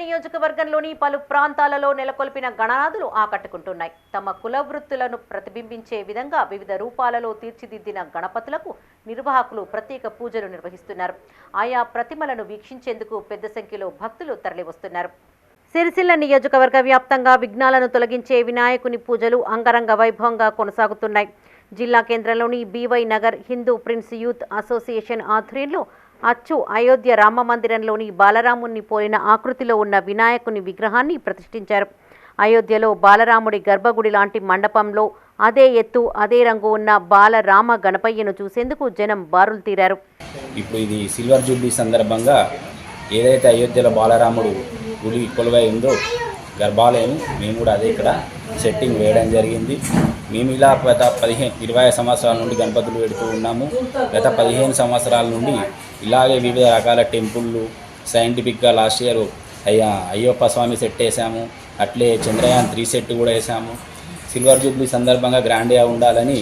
నియోజకవర్గంలోని పలు ప్రాంతాలలో నెలకొల్పిన గణనాథులు ఆకట్టుకుంటున్నాయి. తమ కుల వృత్తులను ప్రతిబింబించే విధంగా వివిధ రూపాలలో తీర్చిదిద్దిన గణపతులకు నిర్వాహకులు ప్రత్యేక పూజలు నిర్వహిస్తున్నారు. ఆయా ప్రతిమలను వీక్షించేందుకు పెద్ద సంఖ్యలో భక్తులు తరలివస్తున్నారు. సిరిసిల్ల నియోజకవర్గ వ్యాప్తంగా విఘ్నాలను తొలగించే వినాయకుని పూజలు అంగరంగ వైభవంగా కొనసాగుతున్నాయి. జిల్లా కేంద్రంలోని BY Nagar Hindu prince youth association ఆధ్వర్యంలో అచ్చు అయోధ్య రామ మందిరంలోని బాలరాముని పోలిన ఆకృతిలో ఉన్న వినాయకుని విగ్రహాన్ని ప్రతిష్ఠించారు. అయోధ్యలో బాలరాముడి గర్భగుడి లాంటి మండపంలో అదే ఎత్తు అదే రంగు ఉన్న బాలరామ గణపయ్యను చూసేందుకు జనం బారులు తీరారు. ఇప్పుడు ఇది సిల్వర్ జూబ్లీ సందర్భంగా ఏదైతే అయోధ్యలో బాలరాముడు గుడి కొలువై ఉందో గర్భాలయం మేము కూడా అదే ఇక్కడ సెట్టింగ్ వేయడం జరిగింది. మేము ఇలా గత పదిహేను ఇరవై సంవత్సరాల నుండి గణపతులు పెడుతూ ఉన్నాము. గత పదిహేను సంవత్సరాల నుండి ఇలాగే వివిధ రకాల టెంపుళ్ళు సైంటిఫిక్గా లాస్ట్ ఇయర్ అయ్యా అయ్యప్ప స్వామి సెట్ వేసాము. అట్లే చంద్రయాన్ త్రీ సెట్ కూడా వేసాము. సిల్వర్ జూబ్లీ సందర్భంగా గ్రాండ్గా ఉండాలని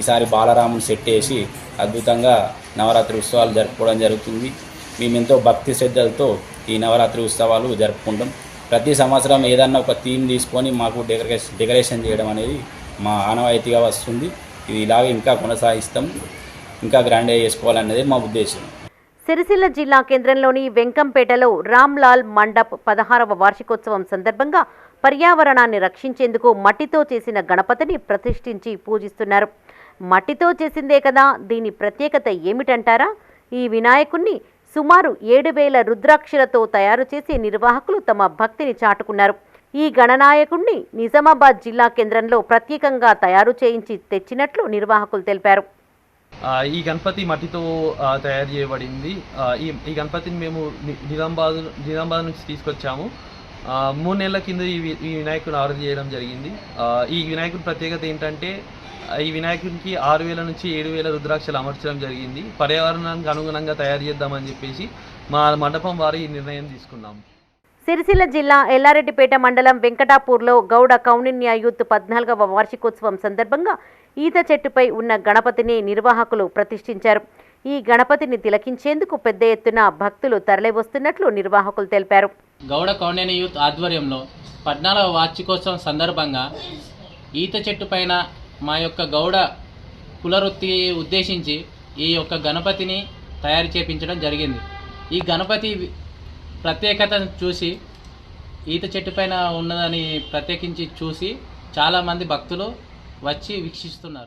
ఈసారి బాలరాముని సెట్ వేసి అద్భుతంగా నవరాత్రి ఉత్సవాలు జరుపుకోవడం జరుగుతుంది. మేము ఎంతో భక్తి శ్రద్ధలతో ఈ నవరాత్రి ఉత్సవాలు జరుపుకుంటాం. ప్రతి సంవత్సరం ఏదన్నా ఒక థీమ్ తీసుకొని మాకు డెకరేషన్ డెకరేషన్ చేయడం అనేది మా ఆనవాయితీగా వస్తుంది. ఇది ఇలాగే ఇంకా కొనసాగిస్తాం. ఇంకా గ్రాండ్గా చేసుకోవాలనేది మా ఉద్దేశం. సిరిసిల్ల జిల్లా కేంద్రంలోని వెంకంపేటలో రామ్లాల్ మండప్ పదహారవ వార్షికోత్సవం సందర్భంగా పర్యావరణాన్ని రక్షించేందుకు మట్టితో చేసిన గణపతిని ప్రతిష్ఠించి పూజిస్తున్నారు. మట్టితో చేసిందే కదా దీని ప్రత్యేకత ఏమిటంటారా? ఈ వినాయకుణ్ణి సుమారు ఏడు వేల రుద్రాక్షలతో తయారు చేసి నిర్వాహకులు తమ భక్తిని చాటుకున్నారు. ఈ గణనాయకుణ్ణి నిజామాబాద్ జిల్లా కేంద్రంలో ప్రత్యేకంగా తయారు చేయించి తెచ్చినట్లు నిర్వాహకులు తెలిపారు. ఈ గణపతి మట్టితో తయారు చేయబడింది. ఈ ఈ గణపతిని మేము నిజామాబాద్ నిజామాబాద్ నుంచి తీసుకొచ్చాము. మూడు నెలల కింద ఈ ఈ వినాయకుని ఆర్డర్ చేయడం జరిగింది. ఈ వినాయకుడి ప్రత్యేకత ఏంటంటే ఈ వినాయకునికి ఆరు వేల నుంచి ఏడు వేల రుద్రాక్షలు అమర్చడం జరిగింది. పర్యావరణానికి అనుగుణంగా తయారు చేద్దామని చెప్పేసి మా మండపం వారు ఈ నిర్ణయం తీసుకున్నాం. సిరిసిల్ల జిల్లా ఎల్లారెడ్డిపేట మండలం వెంకటాపూర్లో గౌడ కౌండిన్య యూత్ పద్నాలుగవ వార్షికోత్సవం సందర్భంగా ఈత చెట్టుపై ఉన్న గణపతిని నిర్వాహకులు ప్రతిష్ఠించారు. ఈ గణపతిని తిలకించేందుకు పెద్ద ఎత్తున భక్తులు తరలివస్తున్నట్లు నిర్వాహకులు తెలిపారు. గౌడ కౌండెని యూత్ ఆధ్వర్యంలో పద్నాలుగవ వార్షికోత్సవం సందర్భంగా ఈత చెట్టు పైన మా యొక్క గౌడ కులవృత్తి ఉద్దేశించి ఈ యొక్క గణపతిని తయారు చేపించడం జరిగింది. ఈ గణపతి ప్రత్యేకతను చూసి ఈత చెట్టు పైన ఉన్నదని ప్రత్యేకించి చూసి చాలామంది భక్తులు వచ్చి వీక్షిస్తున్నారు.